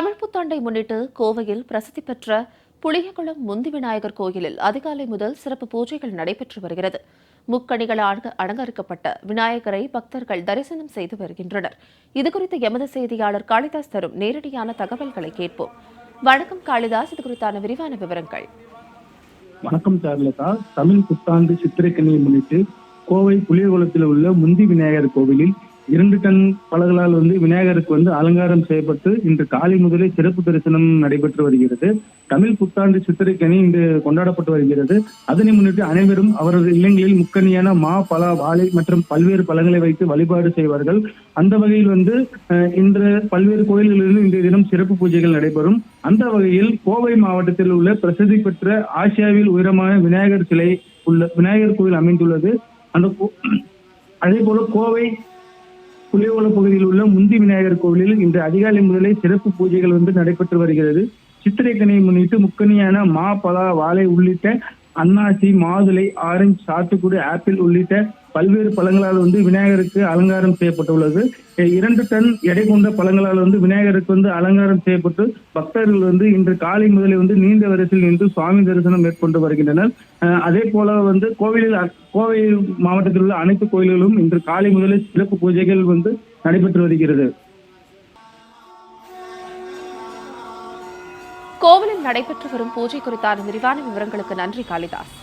தமிழ் புத்தாண்டை முன்னிட்டு கோவையில் பிரசித்தி பெற்ற புளியகுளம் முந்தி விநாயகர் கோயிலில் அதிகாலை முதல் சிறப்பு பூஜைகள் நடைபெற்று வருகிறது. முக்கணிகள் அலங்கரிக்கப்பட்ட விநாயகரை பக்தர்கள் தரிசனம் செய்து வருகின்றனர். இதுகுறித்து எமது செய்தியாளர் காளிதாஸ் தரும் நேரடியான தகவல்களை கேட்போம். வணக்கம் காளிதாஸ் இது குறித்தான விரிவான விவரங்கள். வணக்கம் சார்லதா. தமிழ் புத்தாண்டு சித்திரைக்கனியை முன்னிட்டு கோவை புளியகுளத்தில் உள்ள முந்தி விநாயகர் கோவிலில் இரண்டு டன் பலகளால் வந்து விநாயகருக்கு வந்து அலங்காரம் செய்யப்பட்டு இன்று காலை முதலே சிறப்பு தரிசனம் நடைபெற்று வருகிறது. தமிழ் புத்தாண்டு சித்திரைக்கனி இன்று கொண்டாடப்பட்டு வருகிறது. அதனை முன்னிட்டு அனைவரும் அவரது இல்லங்களில் முக்கணியான மா பலா வாழை மற்றும் பல்வேறு பழங்களை வைத்து வழிபாடு செய்வார்கள். அந்த வகையில் வந்து அஹ், இன்று பல்வேறு கோயில்களிலிருந்து இன்றைய தினம் சிறப்பு பூஜைகள் நடைபெறும். அந்த வகையில் கோவை மாவட்டத்தில் உள்ள பிரசித்தி பெற்ற ஆசியாவில் உயரமான விநாயகர் சிலை உள்ள விநாயகர் கோயில் அமைந்துள்ளது. அந்த கோ- அதே போல கோவை புளியகுள பகுதியில் உள்ள முந்தி விநாயகர் கோவிலில் இன்று அதிகாலை முதலே சிறப்பு பூஜைகள் வந்து நடைபெற்று வருகிறது. சித்திரைக்கனியை முன்னிட்டு முக்கணியான மா பலா வாழை உள்ளிட்ட அன்னாசி மாதுளை ஆரஞ்சு சாத்துக்குடி ஆப்பிள் உள்ளிட்ட பல்வேறு பழங்களால் வந்து விநாயகருக்கு அலங்காரம் செய்யப்பட்டுள்ளது. இரண்டு டன் எடை கொண்ட பழங்களால் வந்து விநாயகருக்கு வந்து அலங்காரம் செய்யப்பட்டு பக்தர்கள் வந்து இன்று காலை முதலே வந்து நீண்ட வரிசையில் நின்று சுவாமி தரிசனம் மேற்கொண்டு வருகின்றனர். அதே போல வந்து கோவிலில் கோவை மாவட்டத்தில் உள்ள அனைத்து கோயில்களும் இன்று காலை முதலே சிறப்பு பூஜைகள் வந்து நடைபெற்று வருகிறது. கோவிலில் நடைபெற்று வரும் பூஜை குறித்தான விரிவான விவரங்களுக்கு நன்றி காளிதாஸ்.